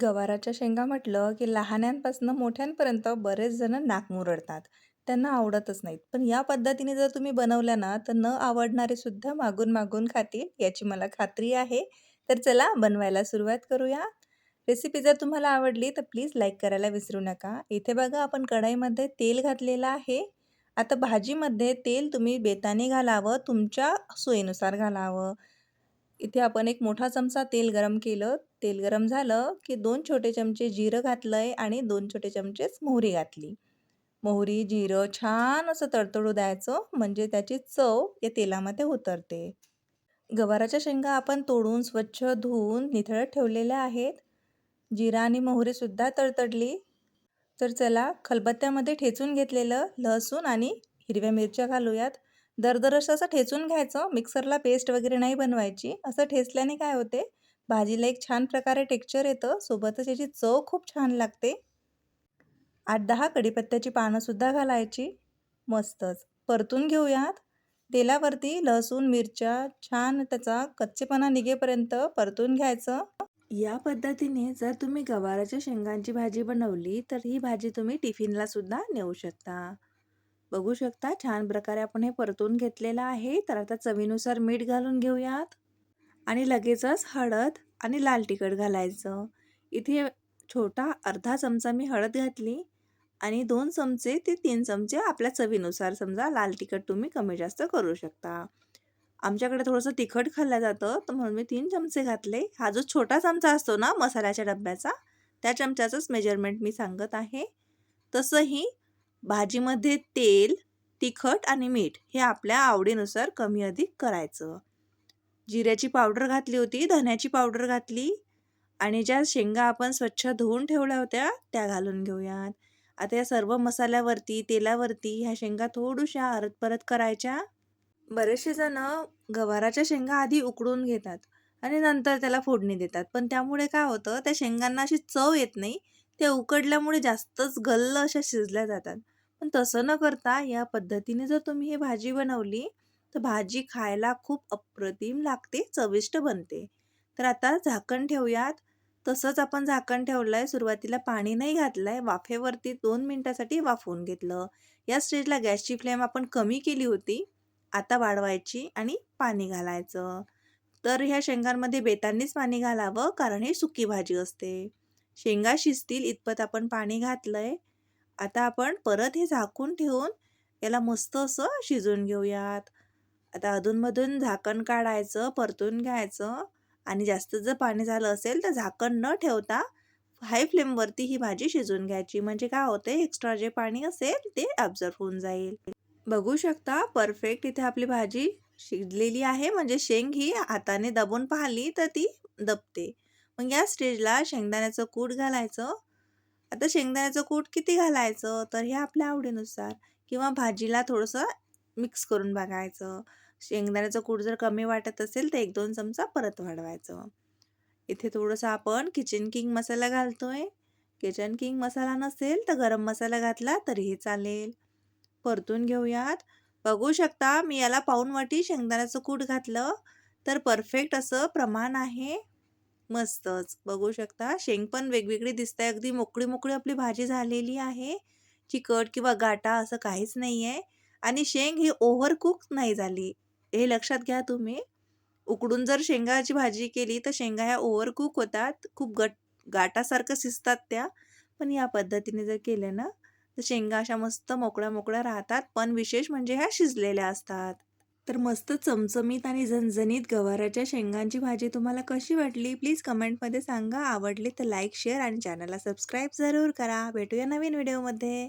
गवाराच्या शेंगा म्हटलं की लहान्यांपासून मोठ्यांपर्यंत बरेच जण नाक मुरडतात. त्यांना आवडतच नाहीत. पण या पद्धतीने जर तुम्ही बनवल्या ना तर न आवडणारे सुद्धा मागून मागून खातील याची मला खात्री आहे. तर चला बनवायला सुरुवात करूया. रेसिपी जर तुम्हाला आवडली तर प्लीज लाईक करायला विसरू नका. इथे बघा आपण कढाईमध्ये तेल घातलेलं आहे. आता भाजीमध्ये तेल तुम्ही बेताने घालावं तुमच्या सोयीनुसार घालावं. इथे आपण एक मोठा चमचा तेल गरम केलं. तेल गरम झालं की दोन छोटे चमचे जिरं घातलं आहे आणि दोन छोटे चमचेच मोहरी घातली. मोहरी जिरं छान असं तडतडू द्यायचं म्हणजे त्याची चव या तेलामध्ये उतरते. गवाराच्या शेंगा आपण तोडून स्वच्छ धुवून निथळत ठेवलेल्या आहेत. जिरा आणि मोहरीसुद्धा तडतडली. तर चला खलबत्त्यामध्ये ठेचून घेतलेलं लसूण आणि हिरव्या मिरच्या घालूयात. दरदरश असं ठेचून घ्यायचं. मिक्सरला पेस्ट वगैरे नाही बनवायची. असं ठेचल्याने काय होते? भाजीला एक छान प्रकारे टेक्स्चर येतं. सोबतच याची चव खूप छान लागते. आठ दहा कढीपत्त्याची पानंसुद्धा घालायची. मस्तच. परतून घेऊयात. तेलावरती लसूण मिरच्या छान त्याचा कच्चेपणा निघेपर्यंत परतून घ्यायचं. या पद्धतीने जर तुम्ही गवाराच्या शेंगांची भाजी बनवली तर ही भाजी तुम्ही टिफिनला सुद्धा नेऊ शकता. बघू शकता छान प्रकारे आपण हे परतून घेतलेलं आहे. तर आता चवीनुसार मीठ घालून घेऊयात. आणि लगेचच हळद आणि लाल तिखट घालायचं. इथे छोटा अर्धा चमचा मी हळद घातली आणि दोन चमचे ते तीन चमचे आपल्या चवीनुसार समजा लाल तिखट तुम्ही कमी जास्त करू शकता. आमच्याकडे थोडंसं तिखट खाल्लं जातं तर म्हणून मी तीन चमचे घातले. हा जो छोटा चमचा असतो ना मसाल्याच्या डब्याचा त्या चमच्याचंच मेजरमेंट मी सांगत आहे. तसंही भाजीमध्ये तेल तिखट आणि मीठ हे आपल्या आवडीनुसार कमी अधिक करायचं. जिऱ्याची पावडर घातली होती धन्याची पावडर घातली आणि ज्या शेंगा आपण स्वच्छ धुवून ठेवल्या होत्या त्या घालून घेऊयात. आता या सर्व मसाल्यावरती तेलावरती ह्या शेंगा थोडूशा आरत परत करायच्या. बरेचसे जण गवाराच्या शेंगा आधी उकडून घेतात आणि नंतर त्याला फोडणी देतात. पण त्यामुळे काय होतं त्या शेंगांना अशी चव येत नाही. त्या उकडल्यामुळे जास्तच गल्ल अशा शिजल्या जातात. पण तसं न करता या पद्धतीने जर तुम्ही ही भाजी बनवली तर भाजी खायला खूप अप्रतिम लागते चविष्ट बनते. तर आता झाकण ठेवूयात. तसंच आपण झाकण ठेवलं आहे सुरुवातीला पाणी नाही घातलं आहे वाफेवरती दोन मिनटासाठी वाफवून घेतलं. या स्टेजला गॅसची फ्लेम आपण कमी केली होती. आता वाढवायची आणि पाणी घालायचं. तर ह्या शेंगांमध्ये बेतांनीच पाणी घालावं कारण ही सुकी भाजी असते. शेंगा शिजतील इतपत आपण पाणी घातलं आहे आता आपण परत हे झाकून ठेवून याला मस्त असं शिजून घेऊयात. आता अधूनमधून झाकण काढायचं परतून घ्यायचं आणि जास्त जर पाणी झालं असेल तर झाकण न ठेवता हाय फ्लेमवरती ही भाजी शिजून घ्यायची. म्हणजे काय होते एक्स्ट्रा जे पाणी असेल ते ॲब्झर्व होऊन जाईल. बघू शकता परफेक्ट इथे आपली भाजी शिजलेली आहे. म्हणजे शेंग ही हाताने दबून पाहिली तर ती दबते. मग या स्टेजला शेंगदाण्याचं कूट घालायचं. आता शेंगदाण्याचं कूट किती घालायचं? तर हे आपल्या आवडीनुसार किंवा भाजीला थोडंसं मिक्स करून बघायचं. शेंगदाण्याचं कूट जर कमी वाटत असेल तर एक दोन चमचा परत वाढवायचं. इथे थोडंसं आपण किचन किंग मसाला घालतोय. किचन किंग मसाला नसेल तर गरम मसाला घातला तरीही चालेल. परतून घेऊयात. बघू शकता मी याला पाऊन वाटी शेंगदाण्याचं कूट घातलं. तर परफेक्ट असं प्रमाण आहे. मस्तच. बघू शकता शेंग पण वेगवेगळी दिसत आहे अगदी मोकळी मोकळी आपली भाजी झालेली आहे. चिकट किंवा गाटा असं काहीच नाही आहे आणि शेंग ही ओव्हरकुक नाही झाली. हे लक्षात घ्या तुम्ही. उकडून जर शेंगाची भाजी केली तर शेंगा ह्या ओव्हरकुक होतात. खूप गट गाटासारखं शिजतात त्या. पण या पद्धतीने जर केलं ना तर शेंगा अशा मस्त मोकळ्या मोकळ्या राहतात. पण विशेष म्हणजे ह्या शिजलेल्या असतात. तर मस्त चमचमीत आणि झणझणीत गवाराच्या शेंगांची भाजी तुम्हाला कशी वाटली? प्लीज कमेंटमध्ये सांगा. आवडली तर लाईक शेअर आणि चॅनलला सबस्क्राईब जरूर करा. भेटूया नवीन व्हिडिओमध्ये